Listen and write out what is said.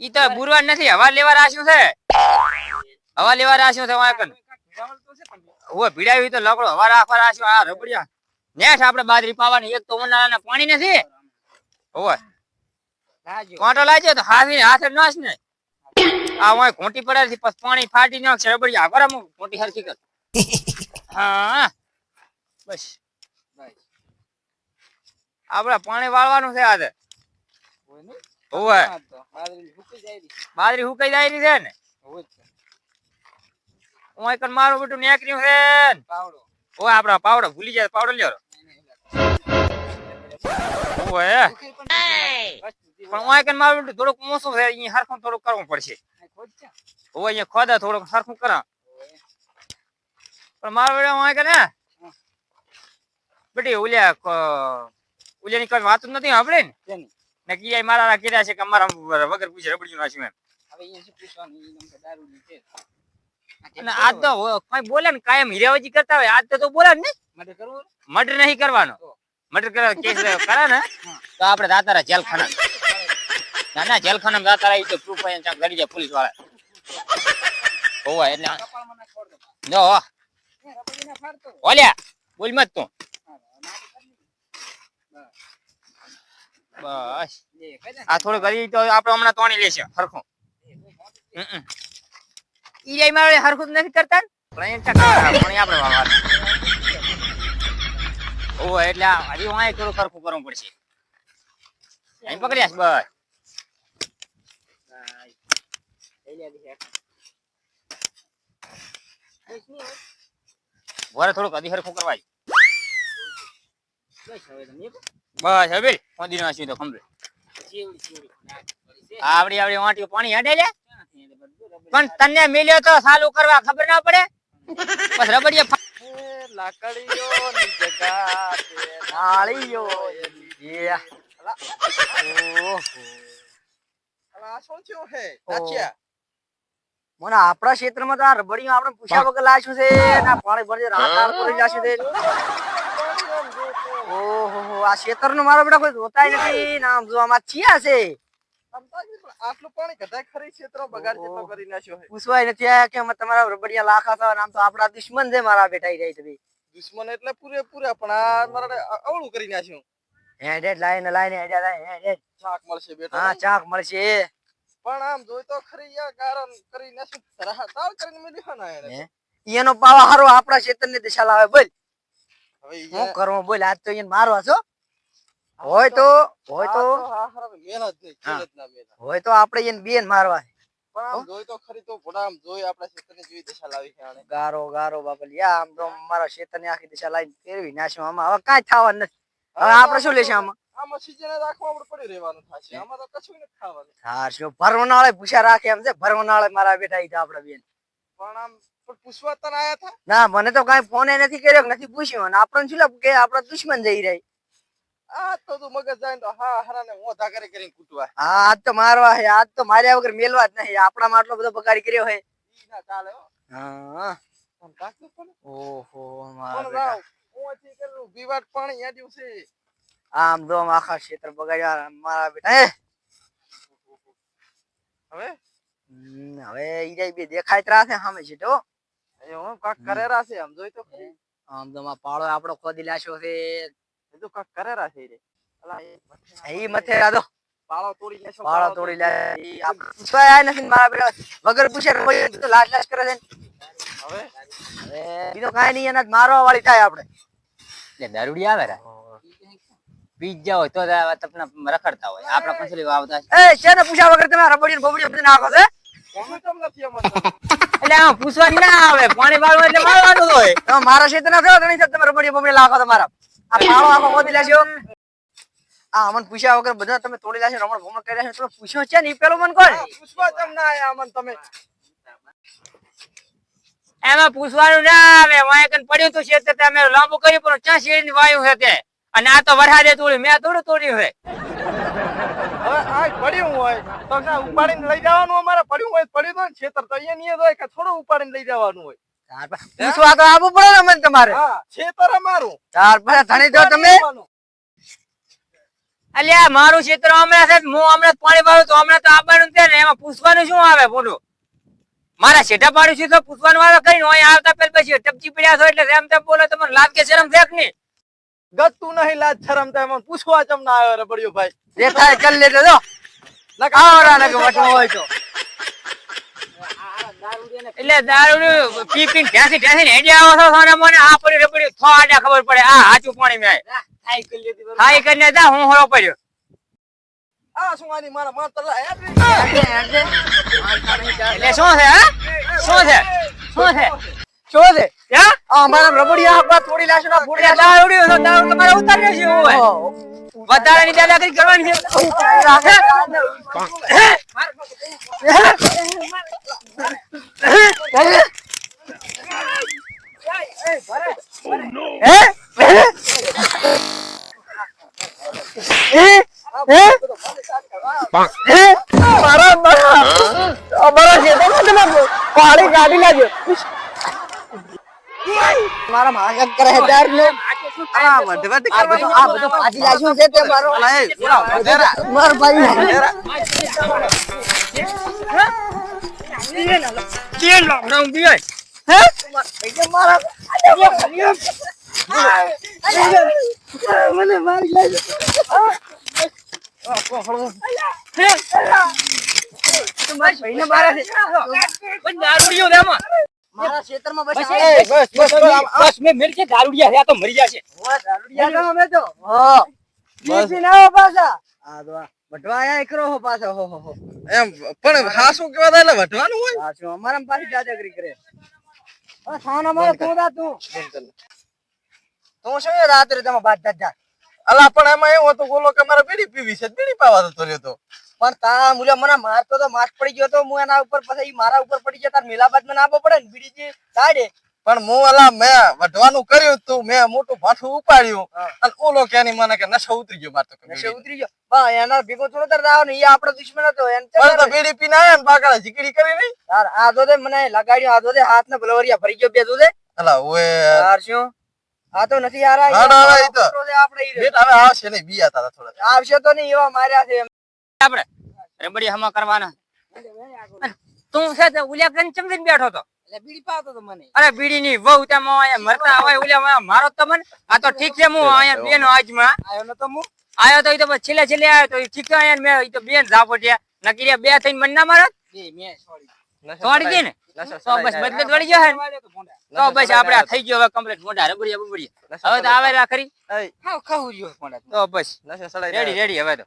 ઈ તો બુરવાન નથી હવા લેવા રાશ્યું છે. હવા લેવા રાશ્યું છે વાય પણ. ઓય ભીડાવી તો લકડો હવા રાખવા રાખ્યું આ રબડિયા. નેઠ આપણે બાજરી પાવાની એક તો ઉનાળાના પાણી નથી. ઓય લાજો. કોંટો લાગ્યો તો હાથી હાથે નાશ ને. આ વાય ઘોંટી પડે છે પછી પાણી ફાટી નાખશે રબડિયા. બરાબર ઘોંટી હરખી કર. હા. બસ. આપણે પાણી વાળવાનું છે આજે. રી. બાજરી હુકાઈ જાય છે ને? હોય છે. હું એક મારું બેટું નેકર્યું છે ઓય આપડા પાવડો ભૂલી જાય પાવડો લ્યો. ઓય પણ હું એક મારું બેટું થોડુંક મોસું છે અહીં હરખું થોડુંક કરવું પડશે. હોય, છે. ઓય અહીંયા ખોદા થોડુંક હરખું કરા. પણ મારો બેટા હું કે ને બેટી ઓલ્યા ઓલ્યાની કઈ કોઈ વાત જ નથી આપણે ને? શેની? આય મારા કીધા છે કે અમારા વગર પૂછે રબડિયું નાખ્યું એમ હવે અહીંયા શું પૂછવાનું? ઈ નંબર દારૂની છે. અને આજ તો કોઈ બોલે ને કાયમ હીરાવજી કરતા હોય આજ તો તો બોલે ને મર્ડર કરવું મર્ડર નહીં કરવાનો. મર્ડર કરે કેસ કરે ને. તો આપણે દાતારા જેલખાના ના ના જેલખાના દાતારા એ તો પ્રૂફ હોય ચાક ગડી જાય પોલીસવાળા. હોવા એટલે ના જો એ ના ઓલ્યા બોલ મત તું હા, નાટક કરી લીધું. બસ. આ થોડું કરી તો આપણે હમણાં તોણી લેશે હરખું. ઈ જાય મારે હરખું નથી કરતા? પણ આપણે વાવવાનું. ઓહો એટલે આ હજી વાય થોડું હરખું કરવું પડશે. અહીં પકડ્યાસ બસ. વરે થોડુંક હજી હરખું કરવા બસ હવે મોદી નો તો છે. આવડી આવડી વાંટીઓ પાણી બધું રબડી પણ તને મિલ્યો તો સાલું કરવા ખબર ના પડે? બસ રબડિયા ફા- એ જગા તે નાળીઓ નાળીઓ ઓહો. અલા શું થયું હે નાચ્યા મને આપણા ક્ષેત્રમાં તો આ રબડીયું આપણે પૂછ્યા વગર લાશું છે ના પાણી ભરજે રાત રાત કરી લાશું છે. ઓહો આ ક્ષેત્રનો મારો બેટા કોઈ જોતાય નથી. નામ જો આમાં ચિયા છે. આટલું પાણી કદાચ ખરી ક્ષેત્રો બગાડ જેટલો કરી નાખ્યો હે પૂછવાય નથી કે અમે તમારા રબડિયા લાખા છો અને તો આપણા દુશ્મન છે મારા બેટા ઈ રહી દુશ્મન એટલે પૂરેપૂરા પણ આ મારા અવળું કરી નાખ્યું. હેડ હેડ લાઈને લાઈને મળશે બેટા. હા ચાક મળશે. પણ આમ જોઈ તો ખરી કારણ કરી નાખ્યું. કરીને મેલી ના એને પાવા હારો આપણા ક્ષેત્રની દિશા લાવે બોલ. હું કરવો? બોલ આજ તો એને મારવા છો? હોય તો હોય તો. હોય તો આપણે એને બેન મારવા. ગારો ગારો બાબલિયા આમ તો મારા ક્ષેત્રની આખી દિશા લાઈને ફેરવી નાખ્યો આમાં. હવે કાંઈ થવાનું નથી. હવે આપણે શું લેશે આમાં? આમાં સીઝન રાખવા આપણે પડી રહેવાનું થશે. આમાં તો કશું નથી ખાવાનું. હાર શું? ભરવનાળે પૂછ્યા રાખે એમ છે? ભરવનાળે મારા બેઠા ઈ આપડા બેન. પણ આમ પૂછવા તને આયા હતા ના મને તો કાઈ ફોન નથી કર્યો નથી પૂછ્યું. અને આપણને શું કે આપડા દુશ્મન જઈ રહી? આ તો તું મગજ જાય તો હા હરાને મોઢા કરી કરીને કૂટવા. હા આજ તો મારવા હે આજ તો માર્યા વગર મેલવા જ નહીં. આપણામાં આટલો બધો બગાડી કર્યો હે. ઈ ના ચાલે હો. હા. આમ કાકલું પણ ઓહો મારા બેટા. ઓથી કરેલું વિવાદ પાણી યાડ્યું દિવસે આમ તો આખા ક્ષેત્ર બગાડ્યા મારા બેટા હે. હવે? હવે ઈ જાય બે દેખાય ત્રાસે સામે છે તો. એ હું કાક કરેરા છે આમ જોઈ તો આમ તો પાળો આપણો ખોદી લાશ્યો છે. એ તો કાક કરેરા છે રે. અલા એ મથે ઈ પાળો તોડી લેશો પાળો તોડી લે. આપ પૂછવાય આય નથી મારા બેટા વગર પૂછે રોય તો લાજ લાજ કરે છે હવે? હવે બીજો કાંઈ નહીં એના મારવા વાળી થાય આપણે એટલે દારૂડી આવે રા. પીજા હોય તો તમને રખડતા હોય. આપડા પંચલી વાવતા એ છે ને પૂછ્યા વગર તમે બબડીને બધું નાખો છે કોમે તમ નથી અમને તો. એટલે આમ પૂછવા ના આવે. પાણી વાળવું એટલે મારવાનું હોય. મારા ક્ષેત્ર ના થયો તમે રબડી બબડી લાખો તમારા આ પાળો આખો ખોદી લાશ્યો આ અમને પૂછ્યા વગર બધા તમે તોડી લાશો રમણ ભમણ કરી લાશો. તમે પૂછ્યો છે ને પેલો મને કોણ પૂછવા તમ ના તમે. એમાં પૂછવાનું ના આવે. વાય કન પડ્યું તું છે તે અમે લાંબુ કર્યું પણ ચા શેરી વાયું છે તે? અને આ તો વરસાદે તોડ્યું મેં થોડું તોડ્યું હવે આ પડ્યું હોય તો ઉપાડીને લઈ જવાનું અમારે. પડ્યું હોય પડ્યું તો ને. તો અહીંયા નહીં હોય કે થોડું ઉપાડીને લઈ જવાનું હોય. તાર પા- પૂછવા તો આવવું પડે ને તમારે. હા અમારું. તાર પાસે ધણી તો તમે. અલ્યા મારું ક્ષેત્ર હમણાં છે હું હમણાં પાણી પાડું તો હમણાં તો આપવાનું છે ને એમાં પૂછવાનું શું આવે બોલો. મારા છેટા પાડ્યું છે તો પૂછવાનું આવે કઈ નહીં અહીંયા આવતા પેલા પછી ટપચી પડ્યા છો એટલે એમ તેમ બોલો તમને લાજ કે શરમ છે કે નહીં? ગતું નહીં લાજ શરમ થાય. એમાં પૂછવા ચમ ના આવ્યો રબડિયો ભાઈ. જે થાય કરી લેજો જો. નકા આવરા વટવો હોય તો. એટલે દારૂ પી પી ઢેસી ને હેડી આવો છો સોના મને આ પડી રબડી થો આડા ખબર પડે. આ હાચું પાણી મેં. થાય કરી લેતી બરોબર. ખાઈ કરીને જા હું હોળો પડ્યો. આ શું આની મારા. એટલે શું છે હા? શું છે? શું છે? શું છે? અમારા રબડિયા આપણા તોડી લાશો ના ફોડી લાશો દારૂ તો દારૂ તમારે ઉતાર્યો છે એવું હોય વધારાની દાદાગીરી કરવાની છે. મારા મારા. અમારા ખેતરમાં પાણી કાઢી લાગ્યો મારા માગક કરે હેદાર નો આ વઢવઢ આ આ બધું પાછી લાગ્યું છે તે મારો. મારો ભાઈ વધેરા. કેમ લાવડા હે મારા મને મારી લાગ્યો ભાઈને મારા છે પણ દારૂડિયો છે આમાં. મારા ખેતરમાં બસ બસ બસ, બસ, બસ, બસ, મેં દારૂડિયા છે, તો મરી જશે. ઓય, દારૂડિયા તો અમે તો. હા. પી ના હો પાછા. આ તો આ એકરો હો પાછા. હો, હો, હો. એમ પણ હા શું કહેવા એટલે વઢવાનું હોય શું પાછી દાદાગીરી કરે. મારે તું દા તું. તું શું રાત્રે તમે બાદ દાદા અલા પણ એમાં એવું હતું બોલો કે મારે બીડી પીવી છે બીડી પાવા રહ્યો તો પણ તા મુલે મને મારતો તો માર પડી ગયો તો હું એના ઉપર પછી મારા ઉપર પડી ગયા તાર મિલાબાદ મને આપવો પડે ને? બીડીજી સાડે પણ હું અલા મેં વઢવાનું કર્યું તું મેં મોટું ભાઠું ઉપાડ્યું. અને ઓલો ક્યાંની મને કે નશો ઉતરી ગયો મારતો નશો ઉતરી ગયો? બા એના ભેગો થોડો તાર રાવ ને એ આપણો દુશ્મન હતો એને તો બીડી પીને આયા ને બાકડા જીકડી કરી નહીં તાર આ દોદે મને લગાડ્યો આ દોદે હાથ ને બલવરિયા ભરી ગયો બે દોદે અલા ઓએ. તાર શું? આ તો નથી આ. છોકરો આપણે હવે આવશે નહીં બીયા તારા થોડા. આવશે તો નહીં એવા માર્યા છે આપણે? રબડી હમા કરવાના. તું છે તે ઉલ્યા કરીને ચમચીને બેઠો તો એટલે બીડી પાવતો તો મને. અરે બીડી ની વહુ તમે આયા મરતા હોય ઉલ્યા મારો તો મને. આ તો ઠીક છે હું અહીંયા બેનો આજમાં. ન તો હું આયો તો ઈ તો છેલ્લે છેલ્લે આવ્યો તો ઈ ઠીક છે અહીંયા મેં ઈ તો બેન ઝાપટ્યા નકી બે થઈને મન ના મારત બે મે સોરી તોડી દે ને? તો બસ બદલે વળી ગયો હે તો બસ આપણે આ થઈ ગયો હવે કમ્પ્લીટ મોઢા રબડિયા બબડિયા હવે તો આવે રા ખરી. હાવ ખાવું જો મોઢા તો. બસ. રેડી રેડી હવે તો.